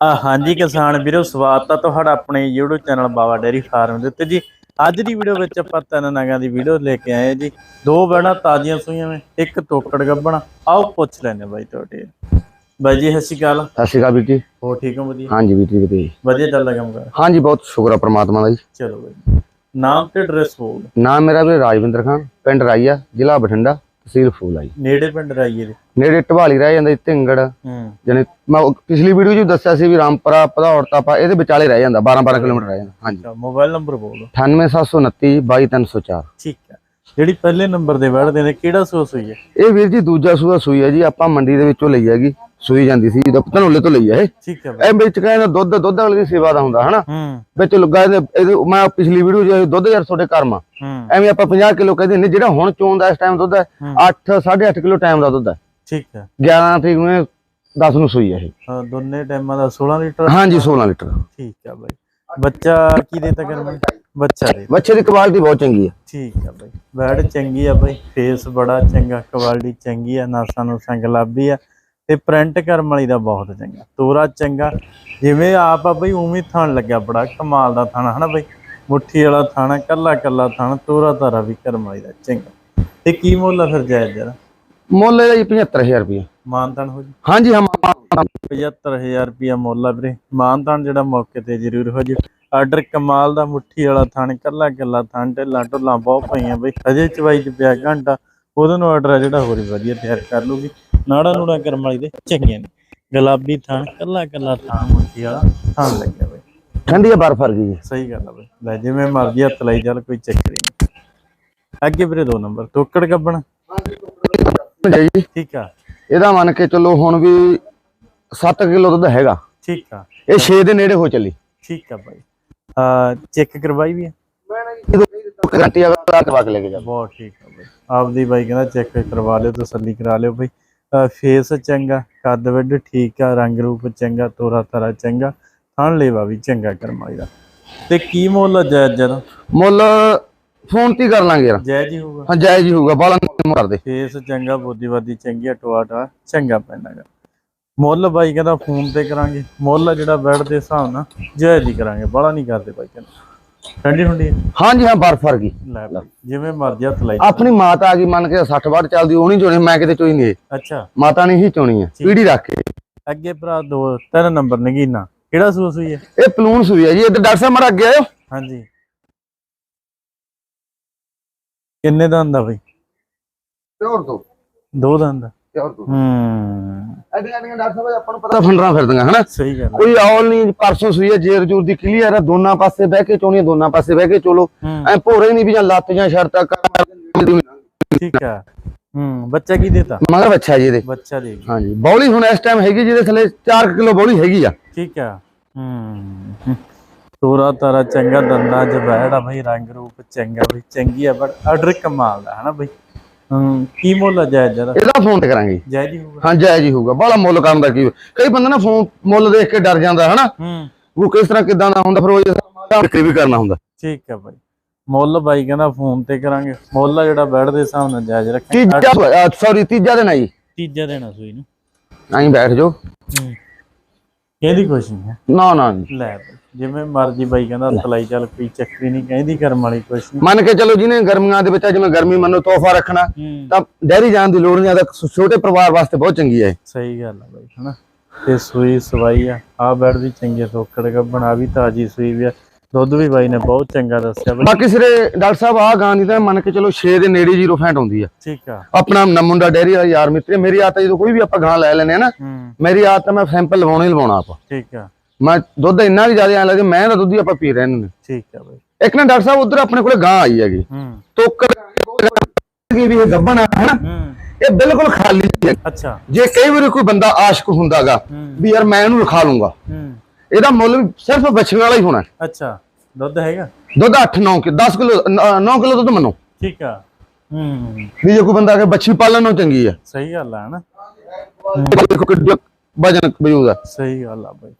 ਆ ਹਾਂਜੀ ਕਿਸਾਨ ਵੀਰੋ ਸਵਾਗਤ ਆ ਤੁਹਾਡਾ ਆਪਣੇ YouTube channel Baba dairy farm ਦੇ ਉੱਤੇ ਜੀ। ਅੱਜ ਦੀ ਵੀਡੀਓ ਵਿੱਚ ਆਪਾਂ ਤਿੰਨ ਨਗਾਂ ਦੀ ਵੀਡੀਓ ਲੈ ਕੇ ਆਏ ਜੀ। ਦੋ ਬੈਣਾ ਤਾਜ਼ੀਆਂ ਸੂਈਆਂ ਨੇ ਇੱਕ ਤੋਕੜ ਗੱਬਣਾ। ਆਓ ਪੁੱਛ ਲੈਨੇ ਬਾਈ ਤੁਹਾਡੇ। ਬਾਈ ਜੀ ਸਤਿ ਸ਼੍ਰੀ ਅਕਾਲ। ਸਤਿ ਸ਼੍ਰੀ ਅਕਾਲ ਵੀਰ ਜੀ। ਹੋ ਠੀਕ ਹੋ ਵਧੀਆ? ਹਾਂਜੀ ਜੀ ਵਧੀਆ। ਵਧੀਆ ਚੱਲਦਾ ਕੰਮ ਕਰ? ਹਾਂਜੀ ਬਹੁਤ ਸ਼ੁਕਰ ਆ ਪ੍ਰਮਾਤਮਾ ਦਾ ਜੀ। ਚਲੋ ਬਾਈ ਨਾਮ ਤੇ ਐਡਰੈਸ ਬੋਲ ਨਾਮ ਮੇਰਾ ਵੀਰ ਰਾਜਵਿੰਦਰ ਖਾਨ ਪਿੰਡ ਰਾਈਆ ਜ਼ਿਲ੍ਹਾ ਬਠਿੰਡਾ। ਤਹਿਸੀਲ ਫੂਲ ਜੀ। ਨੇੜੇ ਪਿੰਡ ਰਾਈਏ ਦੇ ਨੇੜੇ ਢਵਾਲੀ ਰਹਿ ਜਾਂਦਾ ਜੀ ਢਿੰਗੜ। ਹੂੰ। ਜਾਣੀ ਮੈਂ ਉਹ ਪਿਛਲੀ ਵੀਡੀਓ 'ਚ ਦੱਸਿਆ ਸੀ ਵੀ ਰਾਮਪੁਰਾ ਭਦੌੜ ਤਾਪਾ ਇਹਦੇ ਵਿਚਾਲੇ ਰਹਿ ਜਾਂਦਾ 12 12 ਕਿਲੋਮੀਟਰ ਰਹਿ ਜਾਂਦਾ। ਹਾਂਜੀ। ਅੱਛਾ ਮੋਬਾਈਲ ਨੰਬਰ ਬੋਲ 98729 22304 ਠੀਕ ਹੈ। ਜਿਹੜੀ ਪਹਿਲੇ ਨੰਬਰ ਦੇ ਵੜਦੇ ਨੇ ਕਿਹੜਾ ਸੋਸ ਹੋਈ ਹੈ? ਇਹ ਵੀਰ ਜੀ ਦੂਜਾ ਸੂਆ ਸੂਈ ਹੈ ਜੀ ਆਪਾਂ ਮੰਡੀ ਦੇ ਵਿੱਚੋਂ ਲਈ ਹੈਗੀ। ਸੂਈ ਜਾਂਦੀ ਸੀ ਜਦੋਂ ਧਨੋਲੇ ਤੋਂ ਲਈ ਹੈ ਇਹ। ਠੀਕ ਹੈ ਇਹ ਵਿੱਚ ਕਹਿੰਦਾ ਦੁੱਧ ਦੁੱਧ ਵਾਲੀ ਦੀ ਸੇਵਾ ਦਾ ਹੁੰਦਾ ਹਨਾ? ਹੂੰ। ਵਿੱਚ ਲੱਗਾ ਇਹਦੇ ਮੈਂ ਪਿਛਲੀ ਵੀਡੀਓ 'ਚ ਦੁੱਧ ਯਾਰ ਤੁਹਾਡੇ ਕਰਮਾ ਹੂੰ। ਐਵੇਂ ਆਪਾਂ 50 ਕਿਲੋ ਕਹਿੰਦੇ ਨੇ ਜਿਹੜਾ ਹੁਣ ਚੋਂਦਾ ਇਸ ਟਾਈਮ ਦੁੱਧ ਹੈ ਹੂੰ। 8 8.5 ਕਿਲੋ ਟਾਈਮ ਦਾ ਦੁੱਧ ਹੈ। ਠੀਕ ਹੈ। 11 ਤਰੀਕ ਨੂੰ ਇਹ 10 ਨੂੰ ਸੂਈ ਹੈ ਇਹ। ਹਾਂ, ਦੋਨੇ ਟਾਈਮਾਂ ਦਾ 16 ਲੀਟਰ। ਹਾਂਜੀ 16 ਲੀਟਰ। ਠੀਕ ਆ ਬਾਈ। ਬੱਚਾ ਕੀ ਦੇ ਤੱਕ ਬੱਚਾ ਦੇ ਬੱਚੇ ਦੀ ਕੁਆਲਿਟੀ ਬਹੁਤ ਚੰਗੀ ਹੈ ਠੀਕ ਆ ਬਾਈ। ਬੈਡ ਚੰਗੀ ਆ ਬਾਈ ਫੇਸ ਬੜਾ ਚੰਗਾ ਕੁਆਲਿਟੀ ਚੰਗੀ ਆ ਨਾਸਾਂ ਨੂੰ ਗੁਲਾਬੀ ਆ। ਤੇ ਪ੍ਰਿੰਟ ਕਰਮ ਵਾਲੀ ਦਾ ਬਹੁਤ ਚੰਗਾ ਤੋਰਾ ਚੰਗਾ। ਜਿਵੇਂ ਆਪ ਆ ਬਈ ਉਵੇਂ ਥਣ ਲੱਗਿਆ ਬੜਾ ਕਮਾਲ ਦਾ ਥਣ ਹਨਾ ਬਈ? ਮੁੱਠੀ ਵਾਲਾ ਥਣ ਕੱਲਾ ਕੱਲਾ ਥਣ ਤੋਰਾ ਤਾਰਾ ਵੀ ਕਰਮ ਵਾਲੀ ਦਾ ਚੰਗਾ। ਤੇ ਕੀ ਮੁੱਲ ਆ ਫਿਰ ਜਾਇਜ਼ ਜਰਾ? ਮੁੱਲ ਇਹਦਾ ਜੀ 75000 ਰੁਪਏ ਮਾਨਤਨ ਹੋ ਜੀ? ਹਾਂਜੀ ਹਾਂ 75000 ਰੁਪਿਆ ਮੁੱਲ ਆ ਵੀਰੇ। ਮਾਨਤਾਨ ਜਿਹੜਾ ਮੌਕੇ ਤੇ ਜ਼ਰੂਰ ਹੋ ਜੀ। ਆਰਡਰ ਕਮਾਲ ਦਾ ਮੁੱਠੀ ਵਾਲਾ ਥਣ ਕੱਲਾ ਕੱਲਾ ਥਣ ਢਿੱਲਾਂ ਢੁੱਲਾਂ ਬਹੁਤ ਪਈਆਂ ਬਈ। ਅਜੇ ਚਵਾਈ ਚ ਪਿਆ ਘੰਟਾ ਉਹਦੇ ਨੂੰ ਆਰਡਰ ਆ ਜਿਹੜਾ ਹੋਰ ਵਧੀਆ ਤਿਆਰ ਕਰ ਲੂਗੀ ਨਾੜਾ ਨੂੜਾ ਕਰਮ ਵਾਲੀ ਦੇ ਚੰਗੀਆਂ ਨੇ। ਗੁਲਾਬੀ ਥਣ ਕੱਲਾ ਕੱਲਾ ਥਣ ਮੁੱਠੀ ਵਾਲਾ ਥਣ ਲੱਗਿਆ ਬਈ ਠੰਡੀ ਬਰਫ ਵਰਗੀ ਜੀ। ਸਹੀ ਗੱਲ ਆ ਬਈ। ਲੈ ਜਿਵੇਂ ਮਰਜ਼ੀ ਹੱਥ ਲਾਈ ਚੱਲ ਕੋਈ ਚੱਕਰ ਹੀ ਨਹੀਂ। ਅੱਗੇ ਵੀਰੇ ਦੋ ਨੰਬਰ ਟੋਕੜ ਗੱਬਣ। ਜੀ ਠੀਕ ਆ। ਇਹਦਾ ਮੰਨ ਕੇ ਚੱਲੋ ਹੁਣ ਵੀ 7 ਕਿਲੋ ਦੁੱਧ ਹੈਗਾ। ਠੀਕ ਆ। ਇਹ 6 ਦੇ ਨੇੜੇ ਹੋ ਚੱਲੀ। ਠੀਕ ਆ ਬਾਈ। ਆ ਚੈੱਕ ਕਰਵਾਈ ਵੀ ਆ? ਗਰੰਟੀ ਆ ਕਰਵਾ ਕੇ ਲੈ ਕੇ ਜਾ। ਬਹੁਤ ਠੀਕ ਆ ਬਈ। ਆਪਦੀ ਬਾਈ ਕਹਿੰਦਾ ਚੈੱਕ ਕਰਵਾ ਲਿਓ ਤਸੱਲੀ ਕਰਾ ਲਿਓ ਬਈ। ਫੇਸ ਚੰਗਾ ਕੱਦ ਵੱਡ ਠੀਕ ਆ ਰੰਗ ਰੂਪ ਚੰਗਾ ਤੋਰਾ ਤਰਾ ਚੰਗਾ ਥਣ ਲੇਵਾ ਵੀ ਚੰਗਾ ਕਰਮਾਈ ਦਾ ਤੇ ਕੀ ਮੁੱਲ ਆ ਜਾਇਜ਼ ਜਰਾ ਮੁੱਲ ਫੋਨ ਤੇ ਹੀ ਕਰ ਲਾਂਗੇ ਯਾਰ। ਜਾਇਜ਼ ਹੀ ਹੋਊਗਾ। ਹਾਂ ਜਾਇਜ਼ ਹੀ ਹੋਊਗਾ ਬਾਲਾ ਨਹੀਂ ਕਰਦੇ ਫੇਸ ਚੰਗਾ ਬੁੱਧੀਵਾਦੀ ਚੰਗੀ ਆ ਟਵਾਟਾ ਚੰਗਾ ਪੈਂਦਾਗਾ ਮੁੱਲ ਬਾਈ ਕਹਿੰਦਾ ਫੋਨ ਤੇ ਕਰਾਂਗੇ। ਮੁੱਲ ਜਿਹੜਾ ਬੈਡ ਦੇ ਹਿਸਾਬ ਨਾਲ ਜਾਇਜ਼ ਹੀ ਕਰਾਂਗੇ ਬੜਾ ਨਹੀਂ ਕਰਦੇ ਬਾਈ ਕਹਿੰਦਾ। ਠੰਡੀ ਆ? ਹਾਂਜੀ ਹਾਂ ਬਰਫ ਵਰਗੀ। ਲੈ ਬਾਈ, ਜਿਵੇਂ ਮਰਜ਼ੀ ਹੱਥ ਲਾਈ। ਆਪਣੀ ਮਾਤਾ ਆ ਗਈ ਮੰਨ ਕੇ 60 ਵਾਟ ਚੱਲਦੀ ਉਹ ਨਹੀਂ ਚੋਣੀ ਮੈਂ ਕਿਤੇ ਚੋਈ ਨਹੀਂ ਇਹ। ਅੱਛਾ। ਮਾਤਾ ਨੇ ਹੀ ਚੋਣੀ ਹੈ ਪੀੜੀ ਰੱਖ ਕੇ। ਅੱਗੇ ਭਰਾ ਦੋ ਤਿੰਨ ਨੰਬਰ ਨਗੀਨਾ ਕਿਹੜਾ ਸੂਸ ਹੋਈ ਹੈ? ਇਹ ਪਲੂਨ ਸੂਈ ਹੈ ਜੀ ਇੱਧਰ ਡਾਕਟਰ ਸਾਹਿਬ ਮਾਰ ਅੱਗੇ ਆਇਓ। ਹਾਂਜੀ। ਕਿੰਨੇ ਦਾ ਹੁੰਦਾ ਬਈ? ਪਿਓਰ ਦੋ। ਦਾ ਹੁੰਦਾ। ਪਿਓਰ ਤੋਂ ਹੂੰ। ਐਡੀਆਂ ਐਡੀਆਂ ਡਾਕਟਰ ਸਾਹਿਬ ਆਪਾਂ ਨੂੰ ਪਤਾ ਫੰਡਰਾਂ ਫਿਰਦੀਆਂ ਹਨਾ? ਸਹੀ ਗੱਲ ਹੈ ਕੋਈ ਆਲ ਨਹੀਂ ਪਰਸੋਂ ਸੂਈ ਹੈ ਜੇਰ ਜੂਰ ਦੀ ਕਲੀਅਰ ਹੈ ਦੋਨਾਂ ਪਾਸੇ ਬਹਿ ਕੇ ਚੋਣੀ ਦੋਨਾਂ ਪਾਸੇ ਬਹਿ ਕੇ ਚੋਲੋ। ਹੂੰ। ਐ ਭੋਰੇ ਨਹੀਂ ਵੀ ਜਾਂ ਲੱਤ ਜਾਂ ਸ਼ਰਤ ਠੀਕ ਹੈ ਹੂੰ ਬੱਚਾ ਕੀ ਦੇਤਾ? ਮਗਰ ਬੱਚਾ ਜੀ ਇਹਦੇ। ਬੱਚਾ ਦੇ ਹਾਂਜੀ ਬੌਲੀ ਹੁਣ ਇਸ ਟਾਈਮ ਹੈਗੀ ਜਿਹਦੇ ਥੱਲੇ 4 ਕਿਲੋ ਬੌਲੀ ਹੈਗੀ ਆ। ਠੀਕ ਹੈ ਹੂੰ। ਤੋਰਾ ਤਾਰਾ ਚੰਗਾ ਦੰਦਾ ਜਬੈੜ ਆ ਬਈ ਰੰਗ ਰੂਪ ਚੰਗਾ ਬਈ ਚੰਗੀ ਆ ਬਟ ਆਰਡਰ ਕਮਾਲ ਦਾ ਹਨਾ ਬਈ? ਹੂੰ ਕੀ ਮੁੱਲ ਆ ਜਾਇਜ਼ ਜਰਾ ਇਹਦਾ ਫੋਨ ਤੇ ਕਰਾਂਗੇ। ਜਾਇਜ਼ ਹੀ ਹੋਊਗਾ। ਹਾਂ ਜਾਇਜ਼ ਹੀ ਹੋਊਗਾ। ਬਾਲਾ ਮੁੱਲ ਕਰਨ ਦਾ ਕੀ ਕਈ ਬੰਦੇ ਨਾ ਫੋਨ ਮੁੱਲ ਦੇਖ ਕੇ ਡਰ ਜਾਂਦਾ ਹਨਾ? ਹੂੰ। ਉਹ ਕਿਸ ਤਰ੍ਹਾਂ ਕਿਦਾਂ ਦਾ ਹੁੰਦਾ ਫਿਰ ਉਹ ਵਿਕਰੀ ਵੀ ਕਰਨਾ ਹੁੰਦਾ। ਠੀਕ ਹੈ ਬਾਈ। ਮੁੱਲ ਬਾਈ ਕਹਿੰਦਾ ਫੋਨ ਤੇ ਕਰਾਂਗੇ। ਮੁੱਲ ਆ ਜਿਹੜਾ ਬੈਡ ਦੇ ਹਿਸਾਬ ਨਾਲ ਜਾਇਜ਼ ਰੱਖੇ ਤੀਜਾ ਸੌਰੀ ਤੀਜਾ ਦਿਨ ਆਈ ਤੀਜਾ ਦੇਣਾ ਸੂਈ ਨੂੰ। ਆਈ ਬੈਠ ਜਾਓ। ਹੂੰ। ਇਹਦੀ ਨਹੀਂ ਹੈ। ਨਾ ਨਾ ਜੀ। ਲੈ ਬਈ, ਜਿਵੇਂ ਮਰਜ਼ੀ ਬਾਈ ਕਹਿੰਦਾ ਤਲਾਈ ਚੱਲ ਕੋਈ ਚੱਕਰੀ ਨਹੀਂ ਕਹਿੰਦੀ ਕਰਮ ਵਾਲੀ ਕੁਛ ਨਹੀਂ। ਮੰਨ ਕੇ ਚਲੋ ਜਿਹਨੇ ਗਰਮੀਆਂ ਦੇ ਵਿੱਚ ਜਿਵੇਂ ਗਰਮੀ ਮੰਨੋ ਤੋਹਫਾ ਰੱਖਣਾ ਹੂੰ। ਤਾਂ ਡੈਰੀ ਜਾਣ ਦੀ ਲੋੜ ਨਹੀਂ ਆਦਾ ਛੋਟੇ ਪਰਿਵਾਰ ਵਾਸਤੇ ਬਹੁਤ ਚੰਗੀ ਹੈ ਸਹੀ ਗੱਲ ਆ ਬਾਈ ਹਨਾ। ਤੇ ਸੂਈ ਸਵਾਈ ਆ ਆ ਬੈਡ ਦੀ ਚੰਗੀ ਸੋਕੜ ਗੱਬਣ ਆ ਵੀ ਤਾਜੀ ਸੂਈ ਵੀ ਆ। ਦੁੱਧ ਵੀ ਬਾਈ ਨੇ ਬਹੁਤ ਚੰਗਾ ਦੱਸਿਆ ਬਈ। ਬਾਕੀ ਸਿਰੇ ਡਾਕਟਰ ਸਾਹਿਬ ਆ ਗਾਂ ਦੀ ਤਾਂ ਮੰਨ ਕੇ ਚਲੋ 6 ਦੇ ਨੇੜੇ ਜ਼ੀਰੋ ਫੈਂਟ ਹੁੰਦੀ ਆ। ਠੀਕ ਆ। ਆਪਣਾ ਨ- ਮੁੰਡਾ ਡੈਰੀ ਵਾਲਾ ਯਾਰ ਮਿੱਤਰ ਮੇਰੀ ਆਦਤ ਹੈ ਜਦੋਂ ਕੋਈ ਵੀ ਆਪਾਂ ਗਾਂ ਲੈ ਲੈਨੇ ਆ ਨਾ ਹੂੰ। ਮੇਰੀ ਆਦਤ ਹੈ ਮੈਂ ਸੈਂਪਲ ਲਵਾਉਣਾ ਹੀ ਲਵਾਉਣਾ ਆਪਾਂ। ਠੀਕ ਆ। ਮੈਂ ਦੁੱਧ ਇੰਨਾ ਵੀ ਜ਼ਿਆਦਾ ਐ ਲੱਗਦਾ ਮੈਂ ਦਾ ਦੁੱਧ ਹੀ ਆਪਾਂ ਪੀ ਰਹੇ ਨੇ ਠੀਕ ਆ ਬਾਈ। ਇੱਕ ਨਾ ਡਾਕਟਰ ਸਾਹਿਬ ਉਧਰ ਆਪਣੇ ਕੋਲੇ ਗਾਂ ਆਈ ਹੈਗੀ। ਹੂੰ। ਤੋਕਰ ਕੀ ਵੀ ਇਹ ਗੱਬਣ ਆ ਹਨਾ? ਹੂੰ। ਇਹ ਬਿਲਕੁਲ ਖਾਲੀ ਹੈ ਅੱਛਾ। ਜੇ ਕਈ ਵਾਰੀ ਕੋਈ ਬੰਦਾ ਆਸ਼ਕ ਹੁੰਦਾਗਾ ਹੂੰ। ਵੀ ਯਾਰ ਮੈਂ ਇਹਨੂੰ ਰਖਾ ਲੂੰਗਾ। ਹੂੰ। ਇਹਦਾ ਮੁੱਲ ਸਿਰਫ ਬਚਣ ਵਾਲਾ ਹੀ ਹੋਣਾ। ਅੱਛਾ। ਦੁੱਧ ਹੈਗਾ? ਦੁੱਧ 8 9 ਕਿ 10 ਕਿਲੋ 9 ਕਿਲੋ ਦੁੱਧ ਮੰਨੋ। ਠੀਕ ਆ। ਹੂੰ। ਵੀ ਜੇ ਕੋਈ ਬੰਦਾ ਕਿ ਬੱਚੀ ਪਾਲਣ ਨੂੰ ਚੰਗੀ ਆ। ਸਹੀ ਗੱਲ ਆ ਹਨਾ? ਦੇਖੋ ਕਿੱਡਾ ਵਜਨ ਬਜੂਦਾ ਸਹੀ ਗੱਲ ਆ ਬਾਈ।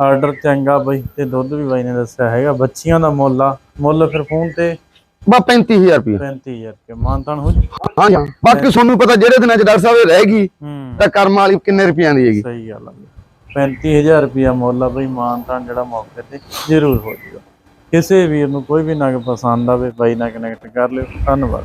ਆਰਡਰ ਚੰਗਾ ਬਾਈ ਤੇ ਦੁੱਧ ਵੀ ਬਾਈ ਨੇ ਦੱਸਿਆ ਹੈਗਾ। ਬੱਚੀਆਂ ਦਾ ਮੁੱਲ ਆ। ਮੁੱਲ ਫਿਰ ਫੋਨ ਤੇ ਬਾ 35000 ਰੁਪਏ। 35000 ਰੁਪਏ। ਮਾਨਤਾਨ ਹੋ ਜੀ ਹਾਂ ਹਾਂ। ਬਾਕੀ ਤੁਹਾਨੂੰ ਪਤਾ ਜਿਹੜੇ ਦਿਨਾਂ ਚ ਡਾਕਟਰ ਸਾਹਿਬ ਰਹਿ ਗਈ ਤਾਂ ਕਰਮ ਵਾਲੀ ਕਿੰਨੇ ਰੁਪਈਆਂ ਦੀ ਹੈਗੀ? ਸਹੀ ਗੱਲ ਆ ਬਾਈ। 35000 ਰੁਪਇਆ ਮੁੱਲ ਆ ਬਈ ਮਾਨਤਾਨ ਜਿਹੜਾ ਮੌਕੇ ਤੇ ਜ਼ਰੂਰ ਹੋ ਜਾਊਗਾ। ਕਿਸੇ ਵੀਰ ਨੂੰ ਕੋਈ ਵੀ ਨਗ ਪਸੰਦ ਆਵੇ ਬਾਈ ਨਾਲ ਕਨੈਕਟ ਕਰ ਲਿਓ। ਧੰਨਵਾਦ।